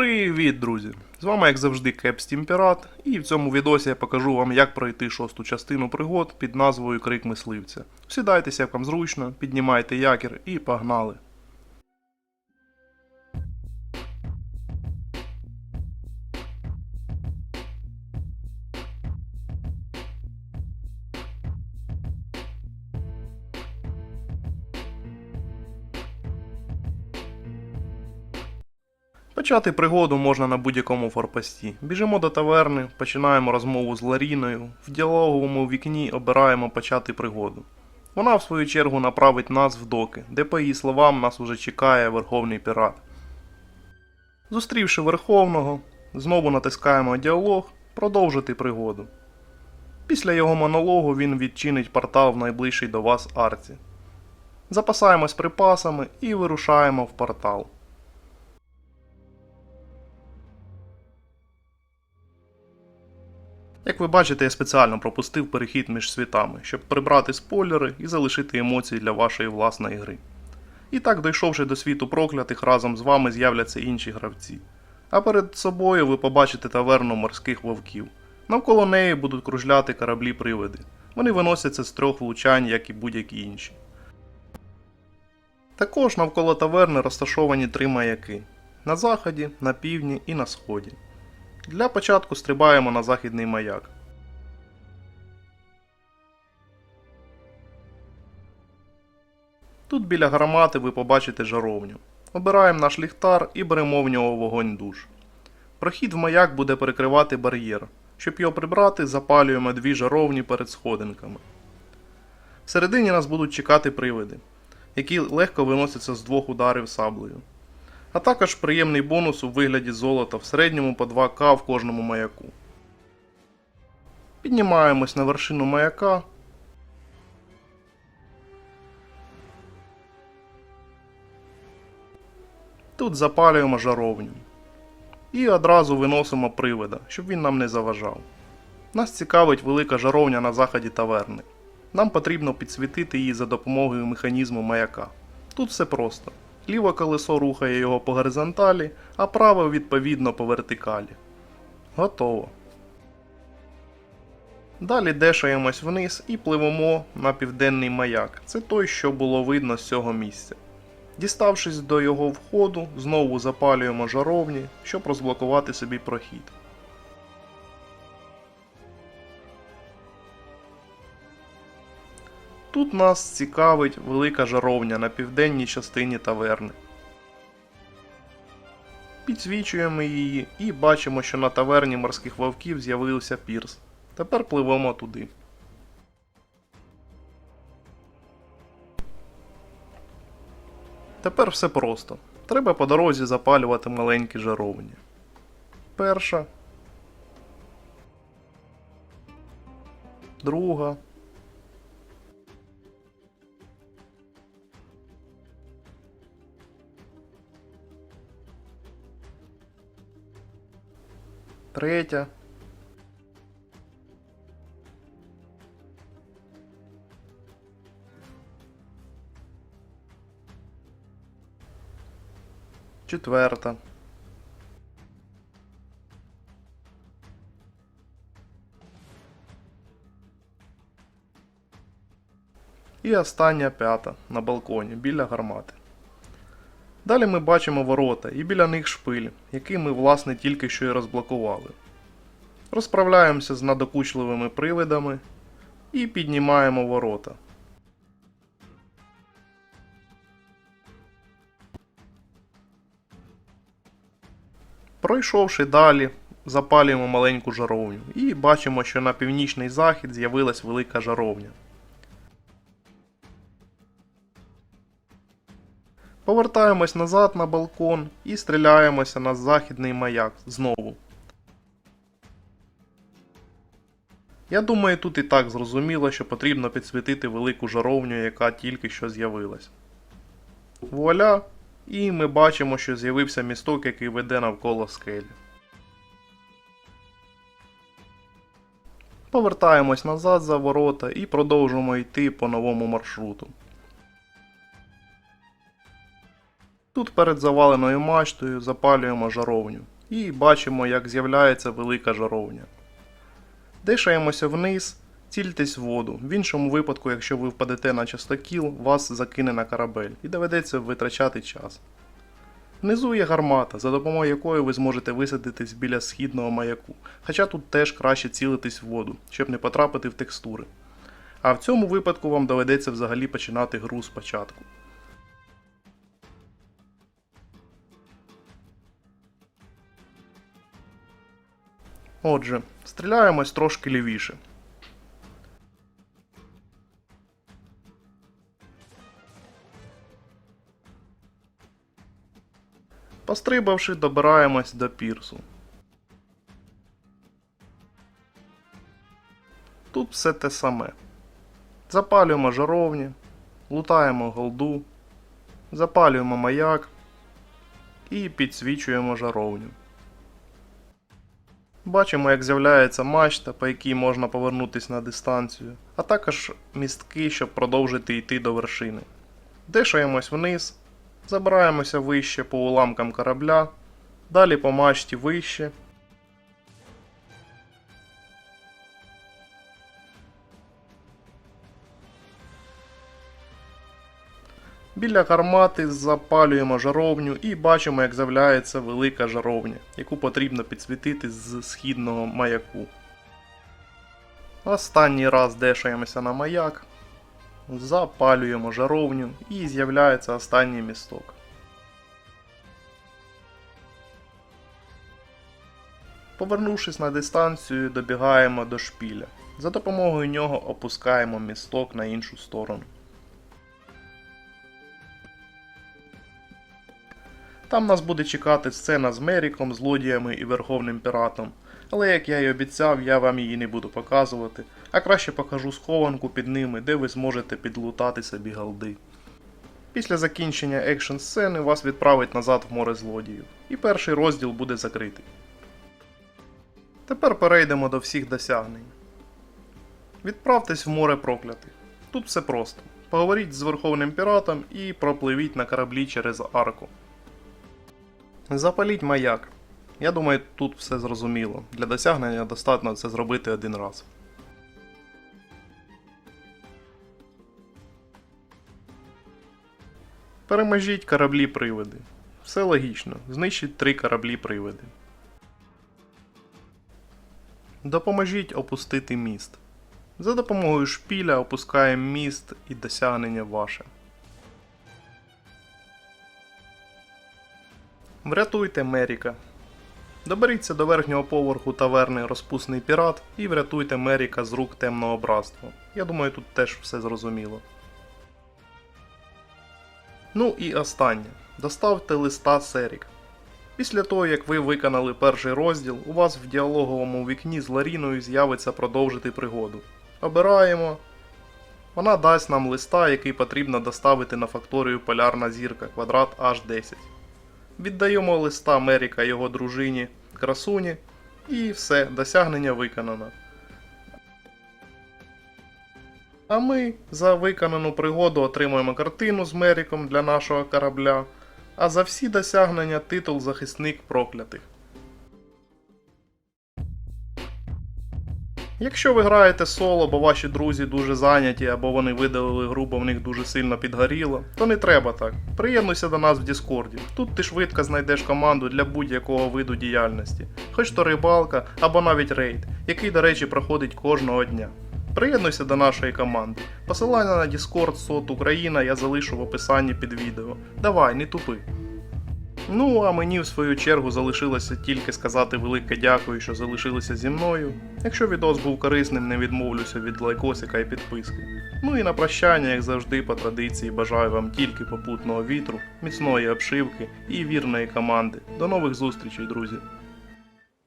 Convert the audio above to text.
Привіт, друзі! З вами, як завжди, Кепстім Пірат, і в цьому відосі я покажу вам, як пройти шосту частину пригод під назвою Крик мисливця. Сідайтеся, як вам зручно, піднімайте якір і погнали. Почати пригоду можна на будь-якому форпості. Біжимо до таверни, починаємо розмову з Ларіною, в діалоговому вікні обираємо почати пригоду. Вона, в свою чергу, направить нас в доки, де, по її словам, нас уже чекає Верховний Пірат. Зустрівши Верховного, знову натискаємо діалог продовжити пригоду. Після його монологу він відчинить портал в найближчий до вас арці. Запасаємось припасами і вирушаємо в портал. Як ви бачите, я спеціально пропустив перехід між світами, щоб прибрати спойлери і залишити емоції для вашої власної гри. І так, дійшовши до світу проклятих, разом з вами з'являться інші гравці. А перед собою ви побачите таверну морських вовків. Навколо неї будуть кружляти кораблі-привиди. Вони виносяться з трьох влучань, як і будь-які інші. Також навколо таверни розташовані три маяки: на заході, на півдні і на сході. Для початку стрибаємо на західний маяк. Тут біля гармати ви побачите жаровню. Обираємо наш ліхтар і беремо в нього вогонь душ. Прохід в маяк буде перекривати бар'єр. Щоб його прибрати, запалюємо дві жаровні перед сходинками. Всередині нас будуть чекати привиди, які легко виносяться з двох ударів саблею а також приємний бонус у вигляді золота в середньому по 2К в кожному маяку. Піднімаємось на вершину маяка. Тут запалюємо жаровню. І одразу виносимо привида, щоб він нам не заважав. Нас цікавить велика жаровня на заході таверни. Нам потрібно підсвітити її за допомогою механізму маяка. Тут все просто. Ліве колесо рухає його по горизонталі, а праве відповідно по вертикалі. Готово. Далі дешаємось вниз і пливемо на південний маяк. Це той, що було видно з цього місця. Діставшись до його входу, знову запалюємо жаровні, щоб розблокувати собі прохід. Тут нас цікавить велика жаровня на південній частині таверни. Підсвічуємо її і бачимо, що на таверні морських вовків з'явився пірс. Тепер пливемо туди. Тепер все просто. Треба по дорозі запалювати маленькі жаровні. Перша. Друга. Третя. Четверта. І остання п'ята на балконі біля гармати. Далі ми бачимо ворота і біля них шпиль, який ми власне тільки що і розблокували. Розправляємося з надокучливими привидами і піднімаємо ворота. Пройшовши далі, запалюємо маленьку жаровню і бачимо, що на північний захід з'явилась велика жаровня. Повертаємось назад на балкон і стріляємося на західний маяк знову. Я думаю, тут і так зрозуміло, що потрібно підсвітити велику жаровню, яка тільки що з'явилась. Вуаля! І ми бачимо, що з'явився місток, який веде навколо скелі. Повертаємось назад за ворота і продовжуємо йти по новому маршруту. Тут перед заваленою мачтою запалюємо жаровню і бачимо, як з'являється велика жаровня. Дишаємося вниз, цільтесь в воду. В іншому випадку, якщо ви впадете на частокіл, вас закине на корабель і доведеться витрачати час. Внизу є гармата, за допомогою якої ви зможете висадитись біля східного маяку, хоча тут теж краще цілитись в воду, щоб не потрапити в текстури. А в цьому випадку вам доведеться взагалі починати гру спочатку. Отже, стріляємось трошки лівіше. Пострибавши, добираємось до пірсу. Тут все те саме. Запалюємо жаровні, лутаємо голду, запалюємо маяк і підсвічуємо жаровню. Бачимо, як з'являється мачта, по якій можна повернутися на дистанцію, а також містки, щоб продовжити йти до вершини. Дишаємось вниз, забираємося вище по уламкам корабля, далі по мачті вище. Біля гармати запалюємо жаровню і бачимо, як з'являється велика жаровня, яку потрібно підсвітити з східного маяку. Останній раз дешаємося на маяк, запалюємо жаровню і з'являється останній місток. Повернувшись на дистанцію, добігаємо до шпіля. За допомогою нього опускаємо місток на іншу сторону. Там нас буде чекати сцена з Меріком, злодіями і Верховним Піратом. Але як я й обіцяв, я вам її не буду показувати, а краще покажу схованку під ними, де ви зможете підлутати собі голди. Після закінчення екшн сцени вас відправить назад в море злодіїв, і перший розділ буде закритий. Тепер перейдемо до всіх досягнень. Відправтесь в море проклятих. Тут все просто. Поговоріть з Верховним Піратом і пропливіть на кораблі через арку. Запаліть маяк. Я думаю, тут все зрозуміло. Для досягнення достатньо це зробити один раз. Переможіть кораблі привиди. Все логічно. Знищіть три кораблі привиди. Допоможіть опустити міст. За допомогою шпіля опускаємо міст і досягнення ваше. Врятуйте Меріка. Доберіться до верхнього поверху таверни Розпусний пірат і врятуйте Меріка з рук темного братства. Я думаю, тут теж все зрозуміло. Ну і останнє. Доставте листа Серік. Після того, як ви виконали перший розділ, у вас в діалоговому вікні з Ларіною з'явиться продовжити пригоду. Обираємо. Вона дасть нам листа, який потрібно доставити на факторію Полярна зірка квадрат H10. Віддаємо листа Меріка його дружині красуні, і все, досягнення виконано. А ми за виконану пригоду отримуємо картину з Меріком для нашого корабля, а за всі досягнення титул Захисник проклятих. Якщо ви граєте соло, бо ваші друзі дуже зайняті або вони видалили гру, бо в них дуже сильно підгоріло, то не треба так. Приєднуйся до нас в Діскорді. Тут ти швидко знайдеш команду для будь-якого виду діяльності, хоч то рибалка або навіть рейд, який, до речі, проходить кожного дня. Приєднуйся до нашої команди. Посилання на Discord СОТ Україна я залишу в описанні під відео. Давай, не тупи. Ну, а мені в свою чергу залишилося тільки сказати велике дякую, що залишилися зі мною. Якщо відос був корисним, не відмовлюся від лайкосика і підписки. Ну і на прощання, як завжди, по традиції, бажаю вам тільки попутного вітру, міцної обшивки і вірної команди. До нових зустрічей, друзі!